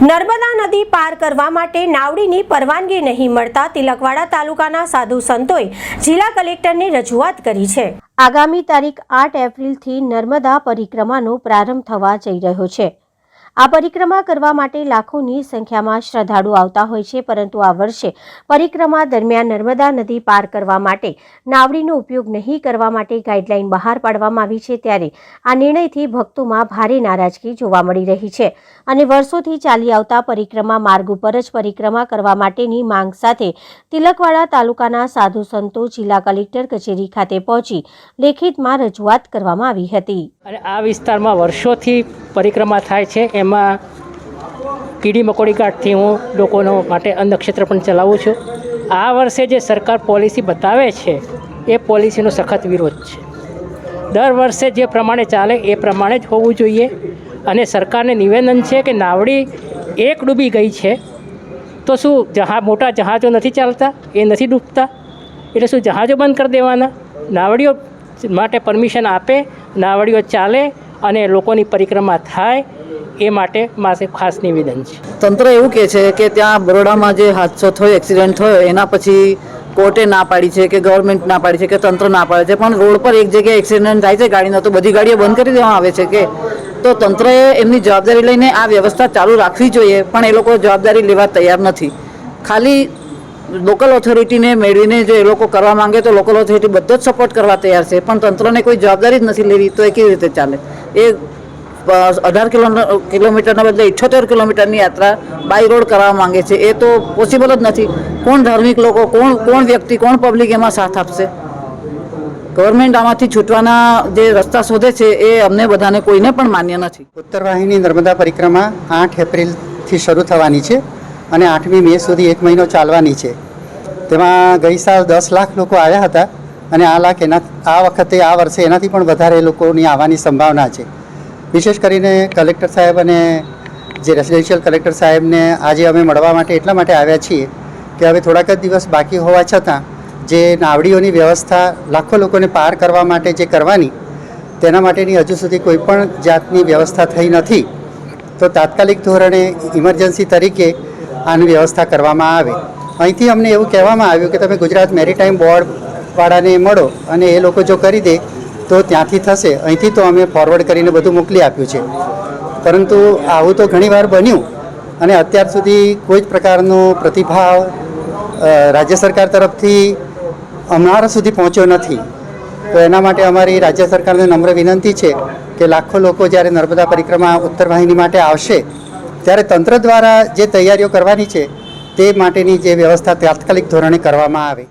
નર્મદા નદી પાર કરવા માટે નાવડીની પરવાનગી નહીં મળતા તિલકવાડા તાલુકાના સાધુ સંતોએ જિલ્લા કલેક્ટરને રજૂઆત કરી છે. આગામી તારીખ આઠ એપ્રિલથી નર્મદા પરિક્રમાનો પ્રારંભ થવા જઈ રહ્યો છે. આ પરિક્રમા કરવા માટે લાખોની સંખ્યામાં શ્રદ્ધાળુ આવતા હોય છે, પરંતુ આ વર્ષે પરિક્રમા દરમિયાન નર્મદા નદી પાર કરવા માટે નાવડીનો ઉપયોગ નહીં કરવા માટે ગાઈડલાઈન બહાર પાડવામાં આવી છે, ત્યારે આ નિર્ણયથી ભક્તોમાં ભારે નારાજગી જોવા મળી રહી છે અને વર્ષોથી ચાલી આવતા પરિક્રમા માર્ગ ઉપર જ પરિક્રમા કરવા માટેની માંગ સાથે તિલકવાડા તાલુકાના સાધુ સંતો જિલ્લા કલેક્ટર કચેરી ખાતે પહોંચી લેખિતમાં રજૂઆત કરવામાં આવી હતી. અને આ વિસ્તારમાં વર્ષોથી પરિક્રમા થાય છે. એમાં કીડી મકોડી કાઢથી હું લોકોનો માટે અન્નક્ષેત્ર પણ ચલાવું છું. આ વર્ષે જે સરકાર પોલિસી બતાવે છે, એ પોલિસીનો સખત વિરોધ છે. દર વર્ષે જે પ્રમાણે ચાલે, એ પ્રમાણે જ હોવું જોઈએ. અને સરકારને નિવેદન છે કે નાવડી એક ડૂબી ગઈ છે, તો શું જહા મોટા જહાજો નથી ચાલતા? એ નથી ડૂબતા. એટલે શું જહાજો બંધ કરી દેવાના? નાવડીઓ માટે પરમિશન આપે, નાવડીઓ ચાલે અને લોકોની પરિક્રમા થાય એ માટે માસે ખાસ નિવેદન છે. તંત્ર એવું કહે છે કે ત્યાં બરોડામાં જે હાદસો થયો, એક્સિડન્ટ થયો, એના પછી કોર્ટે ના પાડી છે કે ગવર્મેન્ટ ના પાડી છે કે તંત્ર ના પાડે છે. પણ રોડ પર એક જગ્યાએ એક્સિડન્ટ થાય છે ગાડીનો તો બધી ગાડીઓ બંધ કરી દેવામાં આવે છે કે. તો તંત્રએ એમની જવાબદારી લઈને આ વ્યવસ્થા ચાલુ રાખવી જોઈએ, પણ એ લોકો જવાબદારી લેવા તૈયાર નથી. ખાલી લોકલ ઓથોરિટીને મેળવીને જો એ લોકો કરવા માંગે તો લોકલ ઓથોરિટી બધો જ સપોર્ટ કરવા તૈયાર છે, પણ તંત્રને કોઈ જવાબદારી જ નથી લેવી તો એ કેવી રીતે ચાલે? એ અઢાર કિલો કિલોમીટરના બદલે ઇઠ્યોતેર કિલોમીટરની યાત્રા બાય રોડ કરવા માંગે છે. એ તો પોસિબલ જ નથી. કોણ ધાર્મિક લોકો, કોણ કોણ વ્યક્તિ, કોણ પબ્લિક એમાં સાથ આપશે? ગવર્મેન્ટ આમાંથી છૂટવાના જે રસ્તા શોધે છે, એ અમને બધાને કોઈને પણ માન્ય નથી. ઉત્તર વાહિની નર્મદા પરિક્રમા આઠ એપ્રિલથી શરૂ થવાની છે અને આઠમી મે સુધી એક મહિનો ચાલવાની છે. તેમાં ગઈ સાલ દસ લાખ લોકો આવ્યા હતા. અને આ લાખ એના આ વખતે, આ વર્ષે એનાથી પણ વધારે લોકોની આવવાની સંભાવના છે. વિશેષ કરીને કલેક્ટર સાહેબ અને જે રેસિડેન્શિયલ કલેક્ટર સાહેબને આજે અમે મળવા માટે એટલા માટે આવ્યા છીએ કે હવે થોડાક જ દિવસ બાકી હોવા છતાં, જે નાવડીઓની વ્યવસ્થા લાખો લોકોને પાર કરવા માટે જે કરવાની, તેના માટેની હજુ સુધી કોઈ પણ જાતની વ્યવસ્થા થઈ નથી. તો તાત્કાલિક ધોરણે ઇમરજન્સી તરીકે આની વ્યવસ્થા કરવામાં આવે. અહીંથી અમને એવું કહેવામાં આવ્યું કે તમે ગુજરાત મેરીટાઈમ બોર્ડ વાળાને મળો અને એ લોકો જો કરી દે, તો ત્યાંથી થશે. અહીંથી તો અમે ફોરવર્ડ કરીને બધું મોકલી આપ્યું છે. પરંતુ આવું તો ઘણીવાર બન્યું અને અત્યાર સુધી કોઈ જ પ્રકારનો પ્રતિભાવ રાજ્ય સરકાર તરફથી અમારા સુધી પહોંચ્યો નથી. તો એના માટે અમારી રાજ્ય સરકારને નમ્ર વિનંતી છે કે લાખો લોકો જ્યારે નર્મદા પરિક્રમા ઉત્તર વાહિની માટે આવશે, ત્યારે તંત્ર દ્વારા જે તૈયારીઓ કરવાની છે, તે માટેની જે વ્યવસ્થા તાત્કાલિક ધોરણે કરવામાં આવે.